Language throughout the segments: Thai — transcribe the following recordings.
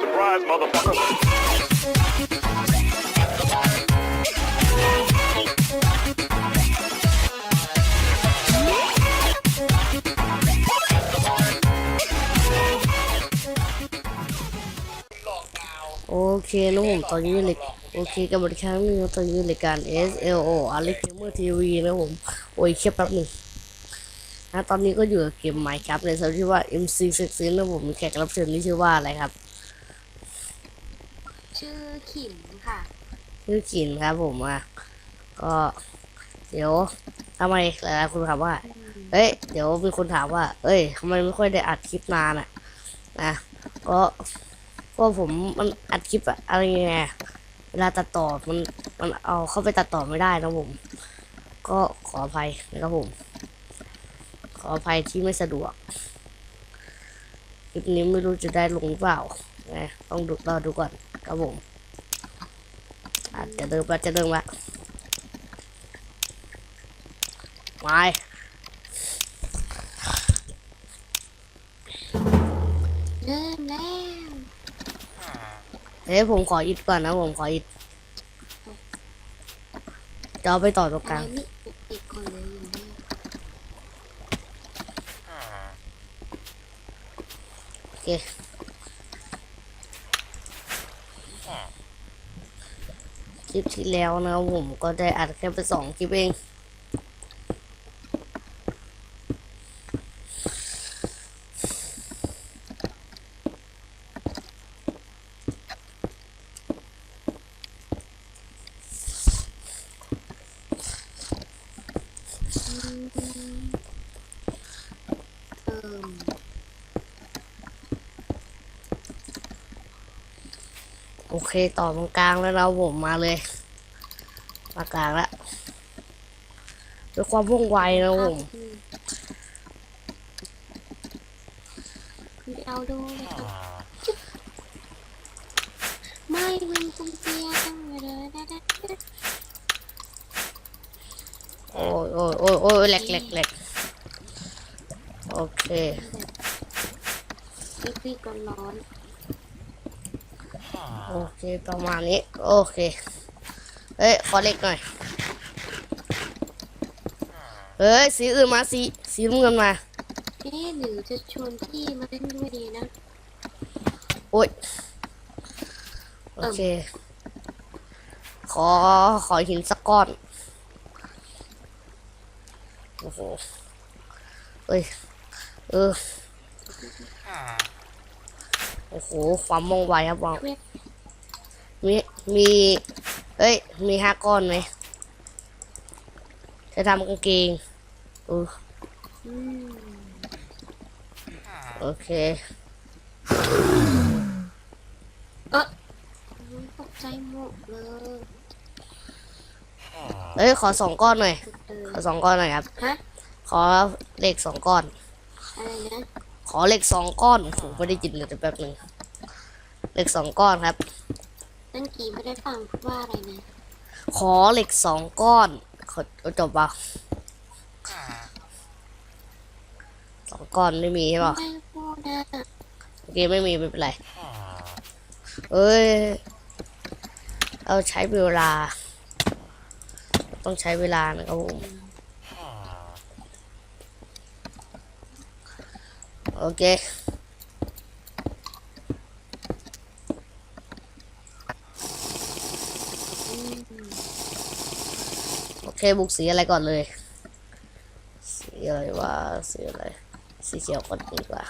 Surprise, motherfucker. โอเคนะผมตอนนี้เลยโอเคกับบริการนึงนะตอนนี้รายการ S L O อะไรเกมเมอร์ทีวีนะผม โอ้ยแค่แป๊บหนึ่ง นะตอนนี้ก็อยู่กับเกมใหม่ครับในส่วนที่ว่า MC เซ็กซี่นะผมมีแขกรับเชิญที่ชื่อว่าอะไรครับ ชื่อขิมค่ะ ชื่อขินครับผมอะก็เดี๋ยวทำไมหลายๆคนถามว่า เอ้ย เดี๋ยวมีคนถามว่า เอ้ยทำไมไม่ค่อยได้อัดคลิปนานอะนะก็ก็ผมมันอัดคลิปอะอะไรเงี้ยเวลาตัดต่อมันมันเอาเข้าไปตัดต่อไม่ได้นะผม ก็ขออภัยนะครับผมข ออภัยที่ไม่สะดวกคลิปนี้ไม่รู้จะได้ลงหรือเปล่าต้องดูรอดูก่อนครับผมอาจจะเดินไปจะเดินมาไม่เริ่มแล้วเฮ้ยผมขออิดก่อนนะผมขออิดจะเอาไปต่อตรงกลาง ไม่ปกปิดคนเลยอยู่เนี่ย โอ เคคลิปที่แล้วนะครับผมก็ได้อัดแค่ไปสองคลิปเองเติม โอเคต่อตรงกลางแล้วนะผมมาเลย มากลางแล้วด้วยความว่องไวนะผมอืมคือเอาดูเลยค่ะไม่ลืมกุญแจตั้งเลยโอ้ยโอ้ยโอ้ยโอ้ยแหลกแหลกแหลกโอเค รีบรีบๆร้อน โอเคประมาณนี้ โอเคเอ้ย ขอเล็กหน่อย เฮ้ย สีอื่นมาสีสีน้ำเงินมาๆเอ๊ะหรือจะชวนพี่มาเล่นด้วยดีนะ โอ้ย โอเค ขอ ขอหินสักก้อน โอ้โหเอ้ย เออ โอ้โห ความว่องไวครับว่องเว็บ มีมีเอ้ย มีห้าก้อนไหมจะทำกางเกงเอออืมโอเคเออตกใจหมดเลยเอ้ย ขอสองก้อนหน่อยเออขอสองก้อนหน่อยครับ ฮะ ขอเหล็กสองก้อน อะไรนะ ขอเหล็กสองก้อนผมไม่ได้ยินเลยแต่แป๊บหนึ่งเหล็กสองก้อนครับ นั่นกี่ไม่ได้ฟังพูดว่าอะไรนะ ขอเหล็กสองก้อนขอเอาจบปะสองก้อนไม่มีใช่ปะไม่พูดนะโอเคไม่มีไม่เป็นไร เอ้ย เอาใช้เวลา ต้องใช้เวลานะครับผมโอเค อืม โอ เคบุกสีอะไรก่อนเลย สีอะไรวะสีอะไร สีเขียวก่อนดีกว่า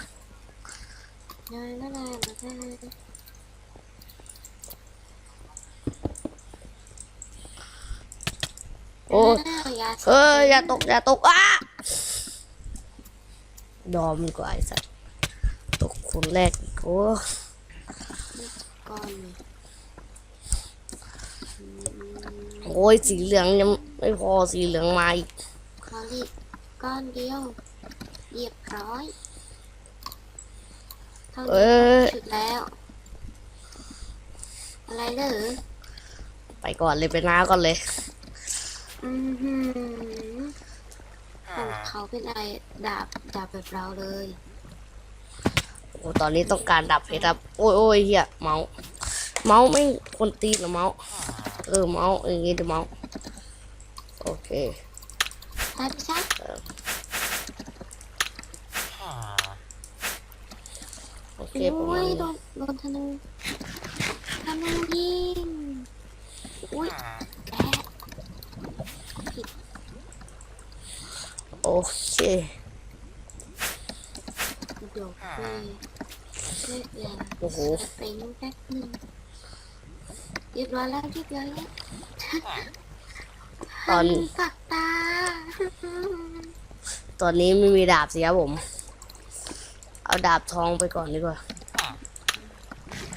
นายละลายมาได้โอ้ยยาเอ้ยอย่าตกอย่าตกอ้ายอมดีกว่าไอ้สัตว์ตกคนแรกอีกโอ้ก่อนเลยโอ้ยสีเหลืองยัง ไม่พอสีเหลืองมาอีกขอรีบก้อนเดียวเรียบร้อยเท่าเอ้นี้ยชุดแล้ว อะไรเหรอไปก่อนเลยไปน้าก่อนเลย อือหือของเขาเป็นอะไรดาบดาบแบบเราเลยโอ้โหอ้ตอนนี้ต้องการดับเพชรครับ โอ้ยโอ้ยเฮียเมาส์เมาส์ไม่งคนตีนเหรอเมาส์เออเมาส์อย่างงี้เดี๋ยวเมาส์ โอเคตายไปซะโอเคโอ้ประมาณยนี้โดนโดนธนูธนูยิงอุ้ยแอะโอเค เดี๋ยวไปเลิกแล้วโอ้โห ไปนู่นแป๊บนึงเรียบร้อยแล้วเรียบร้อยแล้ว ตอนปักตา ตอนนี้ไม่มีดาบสิครับผม เอาดาบทองไปก่อนดีกว่า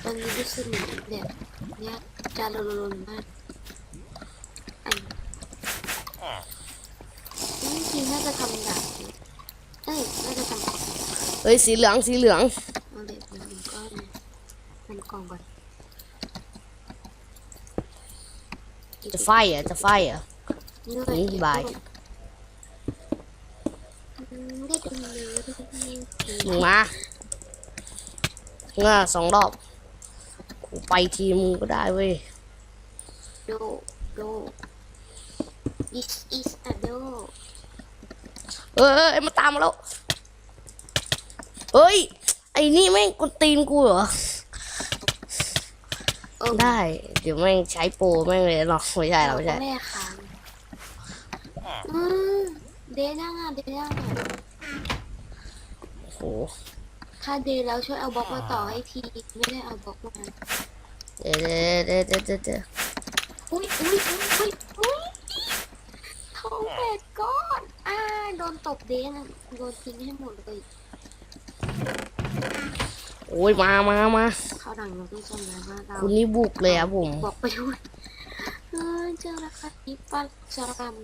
ตอนนี้รู้สึกเหมือนแบบเนี้ยจะรุนๆมากอันนี่จริงๆน่าจะทำดาบเอ้ยน่าจะทำเฮ้ยสีเหลืองสีเหลืองเอาเด็กมันก็มันกล่องก่อนจะไฟเหรอะจะไฟเหรอะเนื่อ ยนี่บายอืมได้ดูเลยมึงมาเงาสองรอบกูไปทีมึงก็ได้เว้ย โดโด this is a do เอ้ยเอ้ยมาตามมาแล้ว เฮ้ย ไอ้นี่แม่งกวนตีนกูเหรอเออได้ เดี๋ยวแม่งใช้โปรแม่งเลยหรอกไม่ใช่หรอกไม่ใช่แม่ค้างอืม เดน่าเดน่าโอ้โหถ้าเดย์แล้วช่วยเอาบล็อกมาต่อให้ที ไม่ได้เอาบล็อกมาเดี๋ยวเดี๋ยวเดี๋ยวเดี๋ยวเดี๋ยวอุ้ยอุ้ยอุ้ยอุ้ยอุ้ยทองแปดก้อนอ่าโดนตบเดน่ะโดนทิ้งให้หมดเลยโอ้ยมามามาเข้าวหลังเราต้องจำนะว่าเราคุณนี่บุกเลยครับผมบอกไปด้วยเออเจอแล้วครับอีปัลจารัม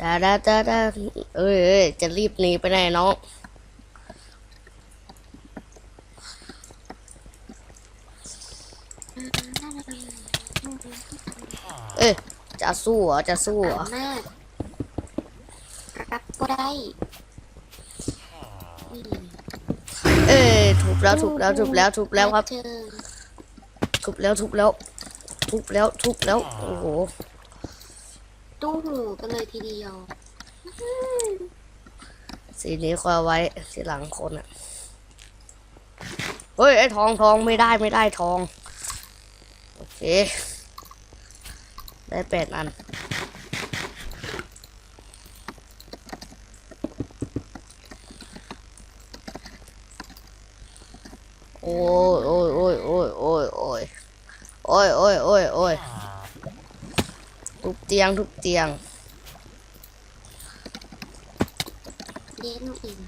ดาดาดาดาเอ้ยเอ้ยจะรีบหนีไปไหนน้องเอ้ยจะสู้เหรอจะสู้เหรออำนาจรับก็ได้นี่เอ้ยทุบแล้วทุบแล้วทุบแล้วทุบแล้วครับเจอทุบแล้วทุบแล้วทุบแล้วทุบแล้วโอ้โห ตู้หูกันเลยทีเดียว สีนี้คอยไว้สีหลังคนอะเฮ้ยไอ้ทองทองไม่ได้ไม่ได้ทอง โอเค ได้แปดอัน เตียงทุบเตียง เย็นอิ่ม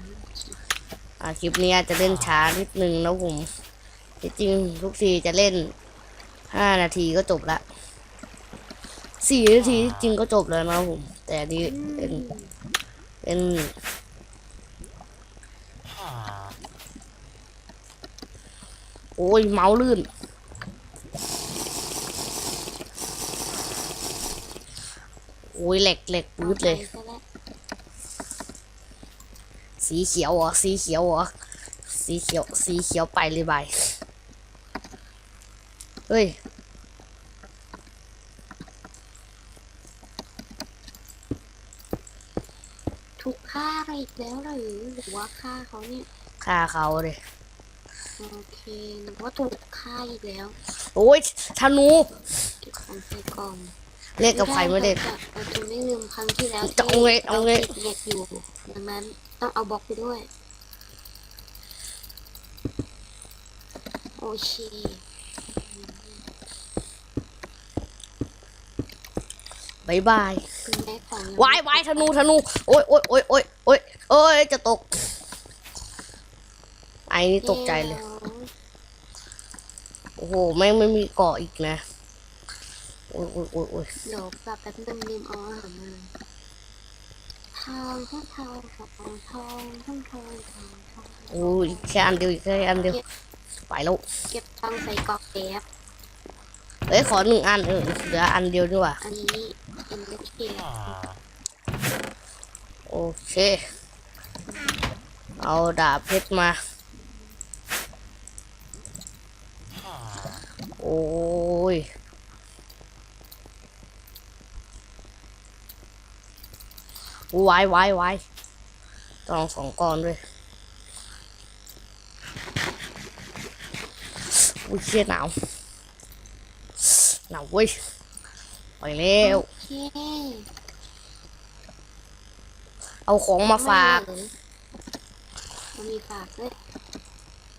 อ่าคลิปนี้จะเล่นช้านิดนึงนะผมจริงทุกทีจะเล่นห้านาทีก็จบละสี่นาทีจริงก็จบแล้วนะผม แต่นี้เป็นเป็นโอ้ยเมาลื่น อ้ยเหล็กเหล็กปืดเลยอาไปซะแล้วสีเขียวเหรอสีเขียวเหรอสีเขียวสีเขียวไปเลยบายเฮ้ยถูกฆ่าอีกแล้วหรือหรือว่าฆ่าเขาเนี่ยฆ่าเขาเลยโอเคหรือว่าถูกฆ่าอีกแล้ว โอ้ยธนูเก็บของใส่กล่อง เล่นกับใครไม่เล่นเราจะเราจะไม่ลืมครั้งที่แล้วจะเอาไงเอาไงติดเหล็กอยู่ดังนั้นต้องเอาบล็อกไปด้วย โอเคบายบายคุณแม่ของวายวายธนูธนู โอ้ยโอ้ยโอ้ยโอ้ยโอ้ยโอ้ยจะตก ไอ้นี่ตกใจเลย โอ้โห แม่งไม่มีเกาะอีกนะ โอ้ยโอ้ยโอ้ยโอ้ยเดี๋ยวแบบแป๊บนึงลืมเอาอาหามาทองทองทองทองทองทองทองทององโอ้ยแค่อันเดียวแค่อันเดียวไปแล้วเก็บทองใส่กอกแก๊บเอ้ยขอหนึ่งอันเออเหลืออันเดียวดีกว่าอันนี้เป็นเล็กเกียโอเค เอาดาบเพชรมา โอ้ย วายวายวายต้องสองก้อนด้วยอุ้ยเชี่ยหนาวหนาวเว้ยไปแล้วโอเคเอาของมาฝากไม่เลยมันมีฝากด้วย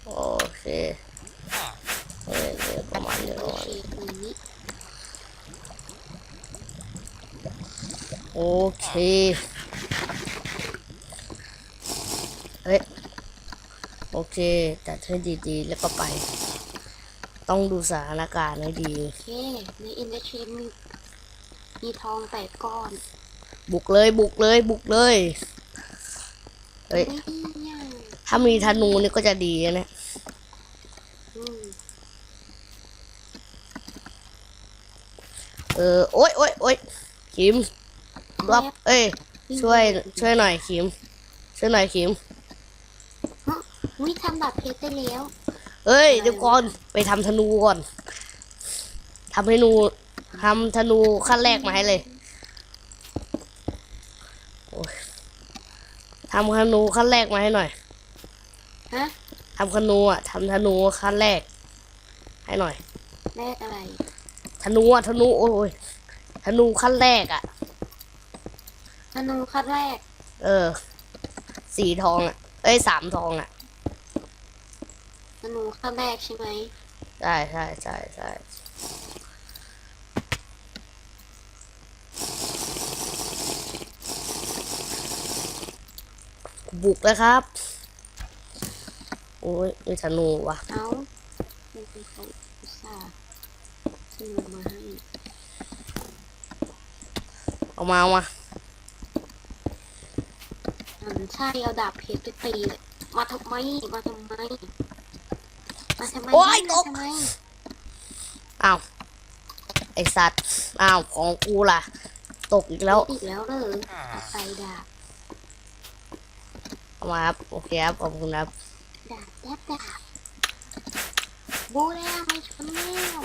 โอเคเออเดี๋ยวประมาณนี้โอก่อนเคอย่างนี้โอเค เฮ้ยโอเคจัดให้ดีๆ แล้วก็ไป ต้องดูสถานการณ์ให้ดี โอเค ในอินเดชนมีมีทองแปดก้อนบุกเลยบุกเลยบุกเลยเฮ้ยเนี่ยถ้ามีธนูนี่ก็จะดีนะอืมเออโอ๊ยโอ๊ยโอ๊ยคิมรับเอ้ยช่วยช่วยหน่อยคิมช่วยหน่อยคิม วิทำแบบเพชรได้แล้ว เอ้ยเดี๋ยวก่อนไปทำธนูก่อนทำธนูทำธนูขั้นแรกมาให้เลยโอ้ยทำธนูขั้นแรกมาให้หน่อยฮะทำธนูอะทำธนูขั้นแรก ให้หน่อยแลกอะไร ธนูอะธนูโอ้ยธนูขั้นแรกอะ ธนูคัดแรก เออ สีทองอะ เอ้ยสามทองอะ ธนูคัดแรกใช่ไหมใช่ใช่ใช่ใช่บุกแล้วครับ โอ้ยมีธนูว่ะ เอามันเป็นเขาอุตส่าห์ซื้อมาให้เอามาเอามาอืมใช่เอาดาบเพชรไปตีเลยมาทำไม มาทำไมมาทำไมโอ๊ยตมากทำไมอ้าวไอสัตว์อ้าวของกูล่ะ ตกอีกแล้วอีกแล้วเลยเอาไปดาบเอามาครับโอเคครับขอบคุณครับดาบแดบดาบโบแล้วไม่ชนแล้ว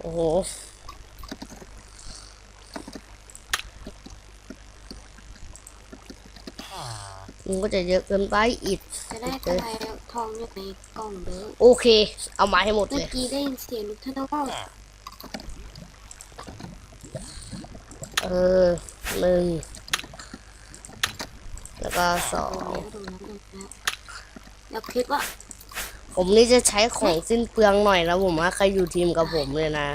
โอ้โห มึงก็จะเยอะเกินไปอีกจะได้กระไรทองอยู่ในกล่องเด้อโอเค เอามาให้หมดเมื่เลอยกี้ได้ยินเสียงลูกธนูเออหนึ่งแล้วก็สอตรงงนี้ตรงนั้นตรงนั้นแล้วคิดว่า ผมนี่จะใช้ของสิ้นเปลืองหน่อยนะผมว่าใครอยู่ทีมกับผมเลยนะ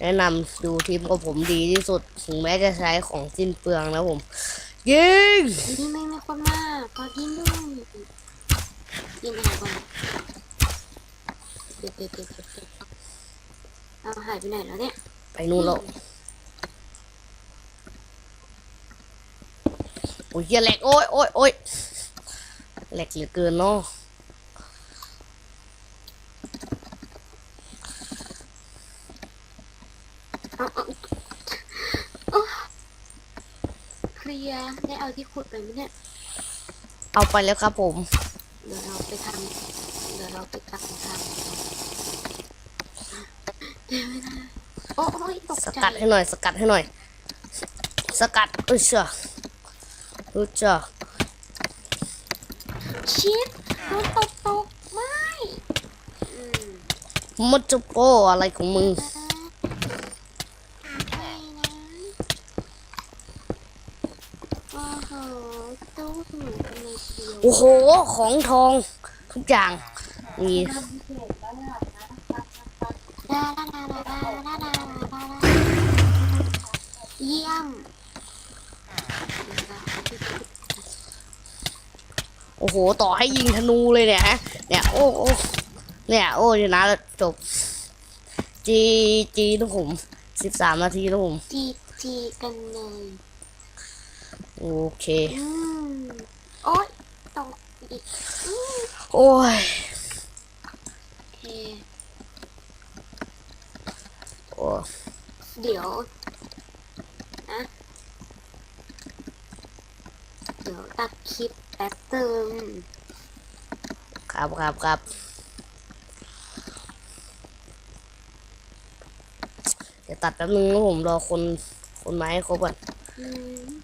แนะนำดูทีมกับผมดีที่สุด ถึงแม้จะใช้ของสิ้นเปลืองนะผม ยิงนี่ไม่ไม่คนมากก็ยินด้วยยินไปหาก่อนเด็ดเด็ดเด็ดเด็ดเด็ดเอาหายไปไหนแล้วเนี่ย ไปนู่นแล้วโอ้ยเหี้ยแหลกโอ้ยโอ้ยโอ้ยแหลกเหลือเกินเนาะ เอาเอาเอาเคลี ยร์ได้เอาที่ขุดไปไหมเนี่ยเอาไปแล้วครับผม เดี๋ยวเราไปทำเดี๋ยวเราไปตักทำเดี๋ยวไม่ได้โอ้ยตกสใจกัดให้หน่อย สกัดให้หน่อย สกัดเอ้ยเชื่อเอ้ยเชื่อชิดโดนตกตกไม่อืมมันจะโป้อะไรของมึงไม่ โอ้โห ของทองทุกอย่างนี่เยี่ยม โอ้โห ต่อให้ยิงธนูเลยเนี่ยฮะ เนี่ย โอ้โอ้เนี่ย โอ้ชนะจบ จี จีทุกผมสิบสามนาทีทุกผม จี จีกันเลย โอเค อืมโอ๊ยตกอีกอืมโอ้ย โอเค โอ้เดี๋ยวนะดี๋ยวตัดคลิปแป๊บเติมครับครับครับเดี๋ยวตัดแป๊บนึงนะผมรอคนคนไมาให้ครบก่อน อืมอืม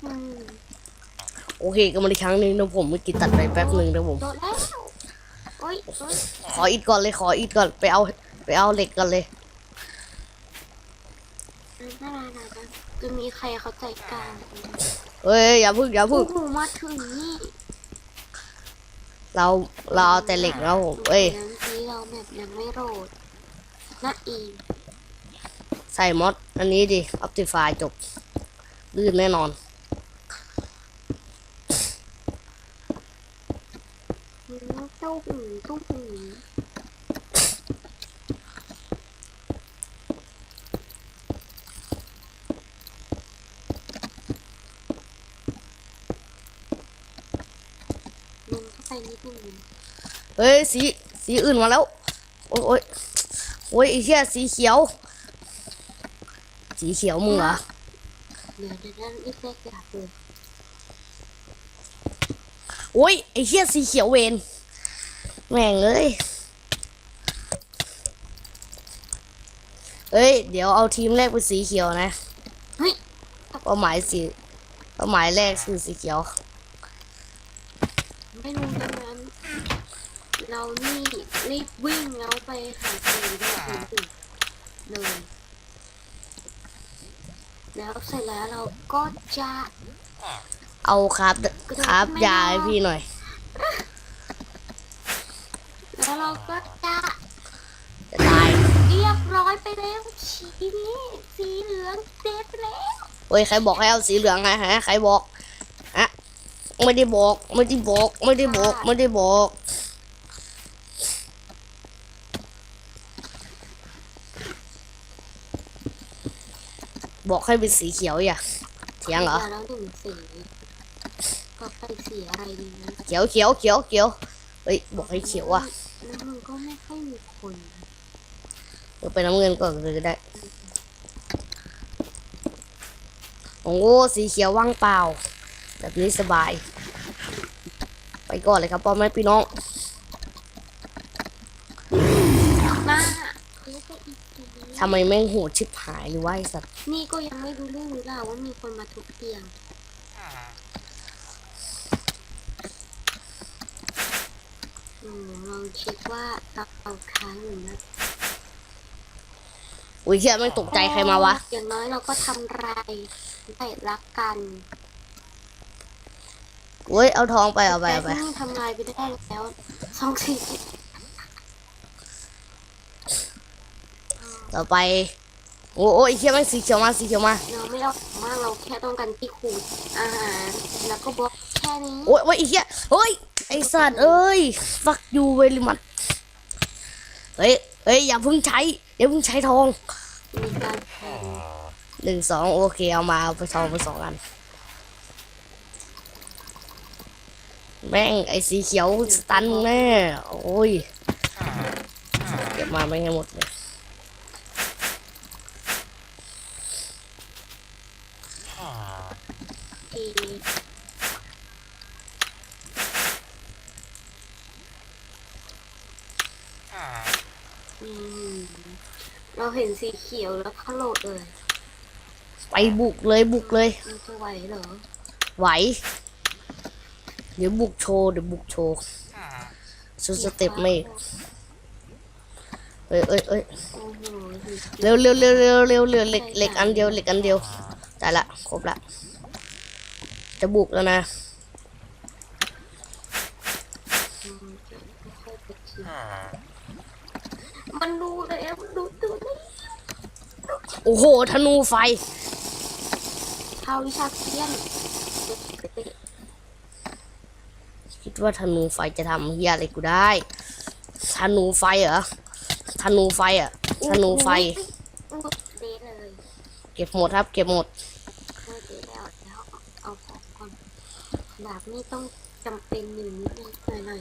โอเคก็มาอีกครั้งหนึงนะผมเมื่อกี้ตัดไปแป๊บนึงนะผมโดดแล้วโอ้ยโอ้ยขออิดก่อนเลยขออิดก่อนไปเอาไปเอาเหล็กก่อนเลยน่ารักนะจะมีใครเข้าใจกันเฮ้ยอย่าพึ่งอย่าโอ้พึ่งโหมาถึงนี่เราเราเอาแต่เหล็กแล้วผมเอ้ยนั้นที่เราแบบยังไม่โหลดน่าอีกใส่มอดอันนี้ดิ Optify จบลื่นแน่นอน จ้าหูเจ้าหูมึงเข้าไปนิดนึงเฮ้ยสีสีอื่นมาแล้ว โอ้ยโอ้ยโอ้ยไอ้เหี้ยสีเขียว สีเขียวมึงเหรอเดี๋ยวเดี๋ยวนั่นอีกแรกอยากเลยโอ้ยไอ้เหี้ยสีเขียวเวน แม่งเอ้ยเฮ้ย เดี๋ยวเอาทีมแรกเป็นสีเขียวนะเฮ้ยเป้าหมายสีเป้าหมายแรกคือสีเขียว ไม่รู้ดังนั้นเรานี่รีบวิ่งแล้วไปหาสีด้วยสีอื่นเลยแล้วเสร็จแล้วเราก็จะเอาครับครับยาให้พี่หน่อย แล้วเราก็จะจะตายเรียบร้อยไปแล้วชีนี้สีเหลืองเด็ดแล้วเฮ้ยใครบอกให้เอาสีเหลืองไงฮะใครบอกอะไม่ได้บอกไม่ได้บอกไม่ได้บอกไม่ได้บอกบอกให้เป็นสีเขียวอย่าเถียงเหรอแล้วหนึ่งสีก็ไปสีอะไรดีนะเขียวเขียวเขียวเขียวเฮ้ยบอกให้เขียวอะ แล้วมันก็ไม่ค่อยมีคนเดี๋ยวไปน้ำเงินก่อนเลยก็ได้โอ้โหสีเขียวว่างเปล่า แบบนี้สบาย ไปก่อนเลยครับพ่อแม่พี่น้องหน้าเพื่อจะอีกทีทำไมแม่งโหดชิบหายหรือว่าไอสัตว์ นี่ก็ยังไม่รู้เรื่องรู้ราวว่ามีคนมาทุบเตียง อืมลองเช็คว่าเราเอาค้างอยู่นะอุ้ยเฮียแม่งตกใจใครมาวะ อย่างน้อยเราก็ทำไรได้รักกันเว้ยเอาทองไปเอาไปแต่เอาไปที่นี่ทำลายไปได้แล้วสองสี่ต่อไป โอ้โอ้ยเฮียแม่งสีเขียวมาสีเขียวมาเราไม่เอามากเราแค่ต้องการที่ขูดอาหารแล้วก็บล็อกแค่นี้โอ้ยโอ้ยไอ้เฮียเฮ้ย ไอสัตว์เอ้ย ฟักยูเวลิมัดเฮ้ยเฮ้ย อย่าเพิ่งใช้ อย่าเพิ่งใช้ทองหนึ่งสองโอเค เอามาเอาไปทองไปสองอัน แม่ง ไอสีเขียวสตันแน่โอ้ย เก็บมาไม่ให้หมดเลย ทีอืม เราเห็นสีเขียวแล้วก็โหลดเลยไปบุกเลยบุกเลย มันจะไหวเหรอ ไหว เดี๋ยวบุกโชว์เดี๋ยวบุกโชว์สุดสเต็ปไม่เอ้ยเอ้ยเอ้ยโอ้โหเร็วเร็วเร็วเร็วเร็วเร็วเหล็กเหล็กอันเดียวเหล็กอันเดียวได้ละครบละ จะบุกแล้วนะ มันดูเลยอะมันดูดูเลย โอ้โห ธนูไฟ เข้าวิชาเทียนคิดว่าธนูไฟจะทำเฮียอะไรกูได้ ธนูไฟเหรอ ธนูไฟอะ ธนูไฟอุ๊ยเดทเลยเก็บหมดครับ เก็บหมดเมื่อเดทแล้วแล้วเอาของก่อนแบบนี้ต้องจำเป็นหนึ่งนิดนึงหน่อยหน่อย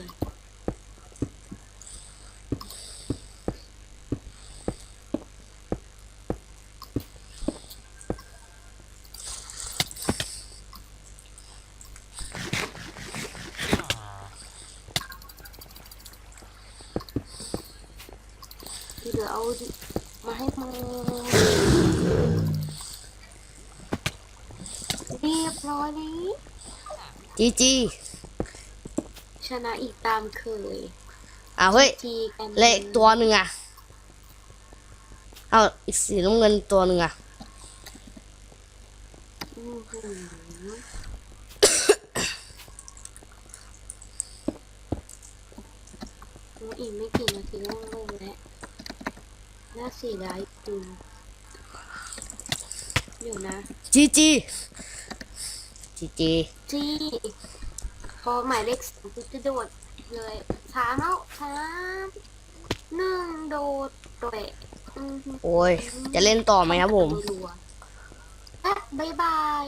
เดี๋ยวเอาดิมาให้มึงเรียบร้อยนี้ จีจีชนะอีกตามเคยอ้าวเฮ้ยทีกันและอีกตัวหนึ่งอะเอาอีกสีน้ำเงินตัวหนึ่งอะอื้อหืออีกไม่กี่นาทีก็ลงแล้วน่าเสียดายคุณเดี๋ยวนะจีจี จีจีจี้พอหมายเลขสามปุ๊บจะโดดเลยสามแล้วสามหนึ่งโดดโดดอือหือโอ้ย จะเล่นต่อไหมครับผม รัวๆอะบายบาย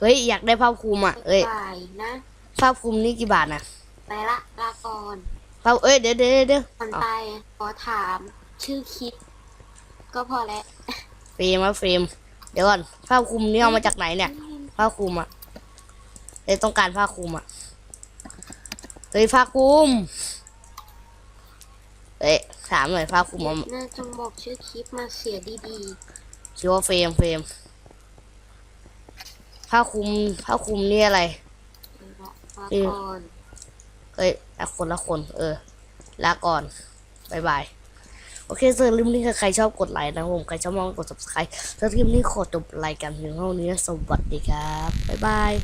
เฮ้ย อยากได้ผ้าคลุมอะ เอ้ย บายนะผ้าคลุมนี่กี่บาทนะไปละลาก่อนผ้าเอ้ย เดี๋ยวเดี๋ยวเดี๋ยวก่อนเอาไปขอถามชื่อคิดก็พอแล้ว เฟรมมาเฟรม เดี๋ยวก่อนผ้าคลุมนี่เอามาจากไหนเนี่ย ผ้าคลุมอะเอ้ยต้องการผ้าคลุมอะเฮ้ยผ้าคลุมเอ้ยถามหน่อยผ้าคลุมเอาน่าจงบอกชื่อคลิปมาเสียดีชื่อว่าเฟรมเฟรมผ้าคลุมผ้าคลุมนี่อะไรๆลาเออก่อนเฮ้ยละคนละคน เออลาก่อนบายบาย โอเคเซอร์ลืมนี่ใครชอบกดไลค์นะครับผมใครชอบมองกด subscribe ถ้าคลิปนี้ขอจบรายการเพียงเท่านี้สวัสดีครับ บ๊ายบาย